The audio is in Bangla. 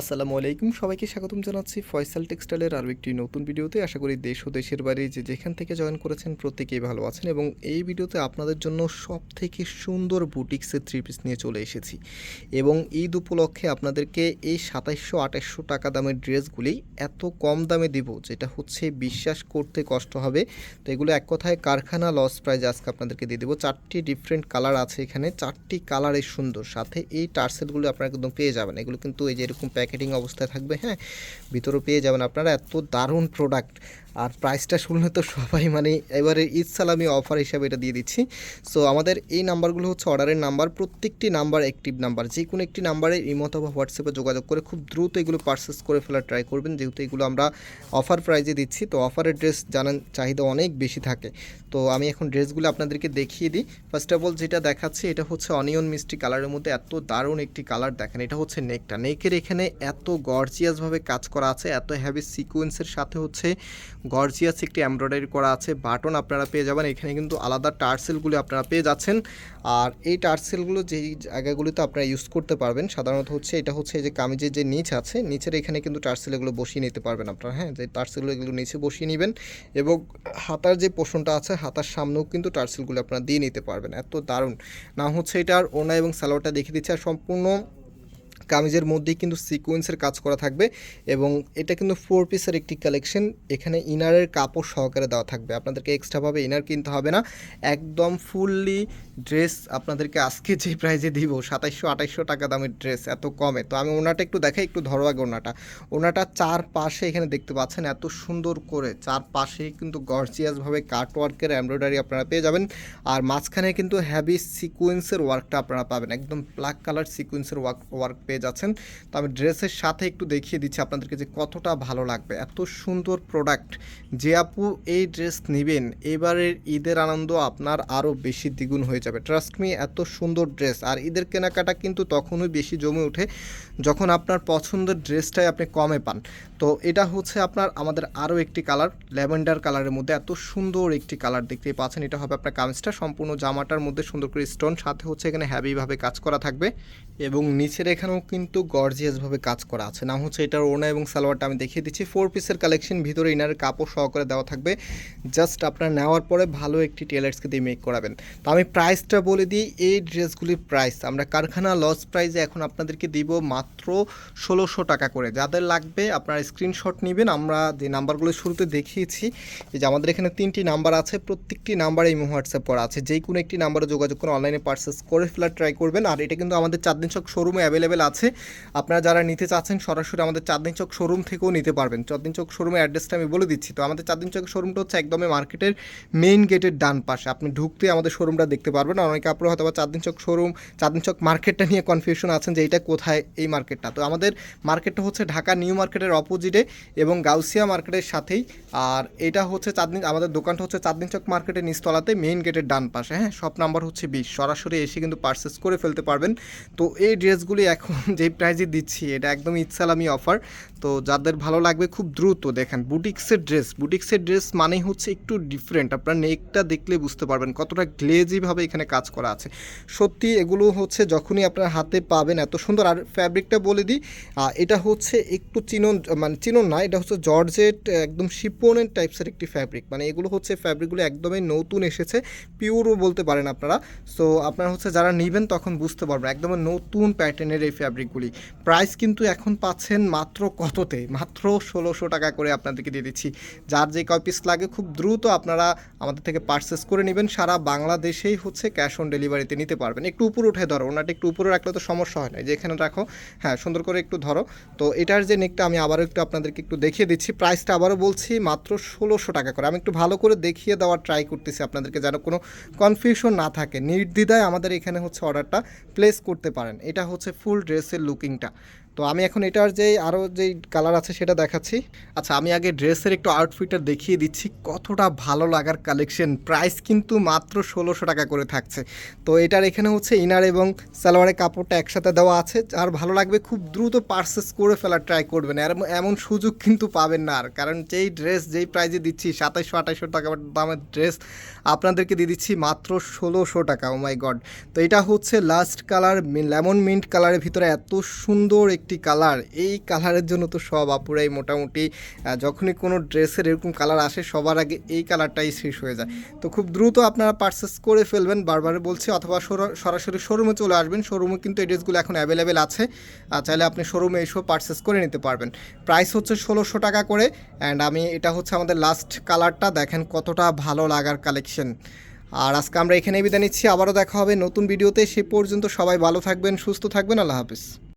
আসসালামু আলাইকুম, সবাইকে স্বাগতম জানাচ্ছি ফয়সাল টেক্সটাইলের আরও একটি নতুন ভিডিওতে। আশা করি দেশ ও দেশের বাইরে যে যেখান থেকে জয়েন করেছেন প্রত্যেকেই ভালো আছেন এবং এই ভিডিওতে আপনাদের জন্য সব থেকে সুন্দর বুটিক্সের থ্রি পিস নিয়ে চলে এসেছি। এবং ঈদ উপলক্ষে আপনাদেরকে এই সাতাইশশো আঠাশশো টাকা দামের ড্রেসগুলি এত কম দামে দিব, যেটা হচ্ছে বিশ্বাস করতে কষ্ট হবে। তো এগুলো এক কথায় কারখানা লস প্রাইজ আজকে আপনাদেরকে দিয়ে দেবো। চারটি ডিফারেন্ট কালার আছে এখানে, চারটি কালারের সুন্দর। সাথে এই টার্সেলগুলো আপনারা একদম পেয়ে যাবেন। এগুলো কিন্তু এই যে এরকম প্যাকেটিং অবস্থায় থাকবে হ্যাঁ? ভিতরে পেয়ে যাবেন আপনারা। এত দারুণ প্রোডাক্ট আর প্রাইসটা শুনলে তো সবাই মানে এবারে ঈদ সালামি অফার হিসাবে এটা দিয়ে দিচ্ছি। সো আমাদের এই নাম্বারগুলো হচ্ছে অর্ডারের নাম্বার প্রত্যেকটি নাম্বার অ্যাক্টিভ নাম্বার যে কোনো একটি নাম্বারে ইমো অথবা হোয়াটসঅ্যাপে যোগাযোগ করে খুব দ্রুত এগুলো পারচেস করে ফেলার ট্রাই করবেন। যেহেতু এগুলো আমরা অফার প্রাইজে দিচ্ছি, তো অফারের ড্রেস জানান চাহিদা অনেক বেশি থাকে। তো আমি এখন ড্রেসগুলো আপনাদেরকে দেখিয়ে দিই। ফার্স্ট অফ অল যেটা দেখাচ্ছি, এটা হচ্ছে অনিয়ন মিষ্টি কালারের মধ্যে এত দারুণ একটি কালার দেখেন, এটা হচ্ছে নেকটা নেকের এখানে এত গর্জিয়াসভাবে কাজ করা আছে, এত হ্যাভি সিকোয়েন্সের সাথে হচ্ছে গর্জিয়াস একটি এমব্রয়ডারি করা আছে, বাটন আপনারা পেয়ে যাবেন। এখানে কিন্তু আলাদা টার্সেলগুলো আপনারা পেয়ে যাচ্ছেন। আর এই টার্সেলগুলো যেই জায়গাগুলিতে আপনারা ইউজ করতে পারবেন, সাধারণত হচ্ছে এটা হচ্ছে যে কামিজের যে নিচ আছে, নিচের এখানে কিন্তু টার্সেল এগুলো বসিয়ে নিতে পারবেন আপনারা। হ্যাঁ যে টার্সেলগুলো এগুলো নিচে বসিয়ে নেবেন এবং হাতার যে পোষণটা আছে, হাতার সামনেও কিন্তু টার্সেলগুলো আপনারা দিয়ে নিতে পারবেন। এত দারুণ। না হচ্ছে এটার ওনা এবং সালোয়ারটা দেখিয়ে দিচ্ছে। আর সম্পূর্ণ কামিজের মধ্যেই কিন্তু সিকোয়েন্সের কাজ করা থাকবে এবং এটা কিন্তু ফোর পিসের একটি কালেকশন এখানে ইনারের কাপড় সহকারে দেওয়া থাকবে। আপনাদেরকে এক্সট্রাভাবে ইনার কিনতে হবে না। একদম ফুললি ড্রেস আপনাদেরকে আজকে যে প্রাইজে দিব, সাতাইশশো, আঠাইশশো টাকা দামের ড্রেস এত কমে। তো আমি ওনাটা একটু দেখাই, একটু ধরো আগে ওনাটা। ওনাটা চার পাশে এখানে দেখতে পাচ্ছেন, এত সুন্দর করে চার পাশে কিন্তু গর্জিয়াসভাবে কাটওয়ার্কের এমব্রয়ডারি আপনারা পেয়ে যাবেন। আর মাঝখানে কিন্তু হ্যাভি সিকোয়েন্সের ওয়ার্কটা আপনারা পাবেন। একদম ব্ল্যাক কালার সিকোয়েন্সের ওয়ার্ক ওয়ার্ক পেয়ে যাচ্ছেন। তো আমি ড্রেসের সাথে একটু দেখিয়ে দিচ্ছি আপনাদেরকে যে কতটা ভালো লাগবে। এত সুন্দর প্রোডাক্ট যে আপু এই ড্রেস নেবেন, এবারের ঈদের আনন্দ আপনার আরও বেশি দ্বিগুণ হয়ে যাবে। ট্রাস্ট মি এত সুন্দর ড্রেস আর ঈদের কেনাকাটা কিন্তু তখনই বেশি জমে ওঠে যখন আপনার পছন্দের ড্রেসটাই আপনি কমে পান। তো এটা হচ্ছে আপনার আমাদের আরও একটি কালার ল্যাভেন্ডার কালারের মধ্যে। এত সুন্দর একটি কালার দেখতেই পাচ্ছেন। এটা হবে আপনার কামিজটা। সম্পূর্ণ জামাটার মধ্যে সুন্দর করে স্টোন সাথে হচ্ছে এখানে হ্যাভিভাবে কাজ করা থাকবে। এবং নিচের এখানেও কিন্তু গর্জিয়াসভাবে কাজ করা আছে। না হচ্ছে এটার ওনা এবং সালোয়ারটা আমি দেখিয়ে দিচ্ছি। ফোর পিসের কালেকশন ভিতরে ইনারের কাপড় সহকারে দেওয়া থাকবে। জাস্ট আপনার নেওয়ার পরে ভালো একটি টেলার্সকে দিয়ে মেক করাবেন। তো আমি প্রাইসটা বলে দিই, এই ড্রেসগুলির প্রাইস আমরা কারখানা লস প্রাইসে এখন আপনাদেরকে দিব মাত্র ষোলোশো টাকা করে। যাদের লাগবে আপনারা স্ক্রিনশট নেবেন। আমরা যে নাম্বারগুলো শুরুতে দেখিয়েছি যে আমাদের এখানে তিনটি নাম্বার আছে। প্রত্যেকটি নাম্বারে ইমো হোয়াটসঅ্যাপ করা আছে। যেই কোনো একটি নাম্বারে যোগাযোগ করে অনলাইনে পার্সেস করে ফেলার ট্রাই করবেন। আর এটা কিন্তু আমাদের চাঁদনি চক শোরুমে অ্যাভেলেবেল আছে। আপনারা যারা নিতে চাচ্ছেন, সরাসরি আমাদের চাঁদনি চক শোরুম থেকেও নিতে পারবেন। চাঁদনি চক শোরুমের অ্যাড্রেসটা আমি বলে দিচ্ছি। তো আমাদের চাঁদনি চক শোরুমটা হচ্ছে একদমই মার্কেটের মেইন গেটের ডান পাশে। আপনি ঢুকতে আমাদের শোরুমটা দেখতে পারবেন। অনেকে আপনারা হয়তো চাঁদনি চক শোরুম চাঁদনি চক মার্কেটটা নিয়ে কনফিউশন আছেন যে এটা কোথায় এই মার্কেটটা তো আমাদের মার্কেটটা হচ্ছে ঢাকা নিউ মার্কেটের অপোজিটে এবং গাউসিয়া মার্কেটের সাথেই। আর এটা হচ্ছে চাঁদনি, আমাদের দোকানটা হচ্ছে চাঁদনি চক মার্কেটের নিচতলাতে মেইন গেটের ডান পাশে। হ্যাঁ সব নাম্বার হচ্ছে বিশ। সরাসরি এসে কিন্তু পারচেস করে ফেলতে পারবেন। তো এই ড্রেসগুলি এখন যেই প্রাইজে দিচ্ছি, এটা একদম ইচ্ছালামি অফার তো যাদের ভালো লাগবে খুব দ্রুত দেখেন, বুটিক্সের ড্রেস বুটিক্সের ড্রেস মানেই হচ্ছে একটু ডিফারেন্ট আপনার নেকটা দেখলে বুঝতে পারবেন কতটা গ্লেজিভাবে এখানে কাজ করা আছে। সত্যি এগুলো হচ্ছে যখনই আপনার হাতে পাবেন, এত সুন্দর। আর ফ্যাব্রিকটা বলে দিই এটা হচ্ছে একটু চিনন মানে চিনন না, এটা হচ্ছে জর্জেট, একদম শিপনের টাইপসের একটি ফ্যাব্রিক মানে এগুলো হচ্ছে ফ্যাব্রিকগুলো একদমই নতুন এসেছে পিওরও বলতে পারেন আপনারা। সো আপনারা হচ্ছে যারা নেবেন তখন বুঝতে পারবেন, একদমই নতুন প্যাটার্নের এই ফ্যাব্রিকগুলি প্রাইস কিন্তু এখন পাচ্ছেন মাত্র কততে? মাত্র ষোলোশো টাকা করে আপনাদেরকে দিয়ে দিচ্ছি। যার যে কয় পিস লাগে, খুব দ্রুত আপনারা আমাদের থেকে পারচেস করে নেবেন। সারা বাংলাদেশেই হচ্ছে ক্যাশ অন ডেলিভারিতে নিতে পারবেন। একটু উপরে উঠে ধরো, ওনাটা একটু উপরে রাখলে তো সমস্যা হয় না। যে এখানে রাখো হ্যাঁ সুন্দর করে একটু ধরো। তো এটার যে নেকটা আমি আবারও একটু আপনাদেরকে একটু দেখিয়ে দিচ্ছি। প্রাইসটা আবারও বলছি মাত্র ষোলোশো টাকা করে। আমি একটু ভালো করে দেখিয়ে দেওয়ার ট্রাই করতেছি আপনাদেরকে যেন কোনো কনফিউশন না থাকে। নির্দ্বিধায় আমাদের এখানে হচ্ছে অর্ডারটা প্লেস করতে পারেন। এটা হচ্ছে ফুল ড্রেসের লুকিংটা। তো আমি এখন এটার যে আরও যেই কালার আছে সেটা দেখাচ্ছি। আচ্ছা আমি আগে ড্রেসের একটু আউটফিটটা দেখিয়ে দিচ্ছি। কতটা ভালো লাগার কালেকশন প্রাইস কিন্তু মাত্র ষোলোশো টাকা করে থাকছে। তো এটার এখানে হচ্ছে ইনার এবং সালোয়ারের কাপড়টা একসাথে দেওয়া আছে। আর ভালো লাগবে খুব দ্রুত পারচেস করে ফেলার ট্রাই করবেন। এমন সুযোগ কিন্তু পাবেন না আর। কারণ যেই ড্রেস যেই প্রাইজে দিচ্ছি, সাতাইশশো, আঠাইশশো টাকা দামের ড্রেস আপনাদেরকে দিয়ে দিচ্ছি মাত্র ষোলোশো টাকা। ও মাই গড তো এটা হচ্ছে লাস্ট কালার লেমন মিন্ট কালারের ভিতরে এত সুন্দর একটি কালার। এই কালারের জন্য তো সব আপুরাই মোটামুটি যখনই কোনো ড্রেসের এরকম কালার আসে, সবার আগে এই কালারটাই শেষ হয়ে যায়। তো খুব দ্রুত আপনারা পারচেস করে ফেলবেন, বারবার বলছি, অথবা সরা- সরাসরি শোরুমে চলে আসবেন। শোরুমে কিন্তু এই ড্রেসগুলো এখন অ্যাভেলেবেল আছে। চাইলে আপনি শোরুমে এসেও পারচেস করে নিতে পারবেন। প্রাইস হচ্ছে ষোলোশো টাকা করে অ্যান্ড আমি, এটা হচ্ছে আমাদের লাস্ট কালারটা। দেখেন কতটা ভালো লাগার কালেকশন আর আজকে আমরা এখানেই বিদায় নিচ্ছি। আবারও দেখা হবে নতুন ভিডিওতে সে পর্যন্ত সবাই ভালো থাকবেন, সুস্থ থাকবেন। আল্লাহ হাফিজ।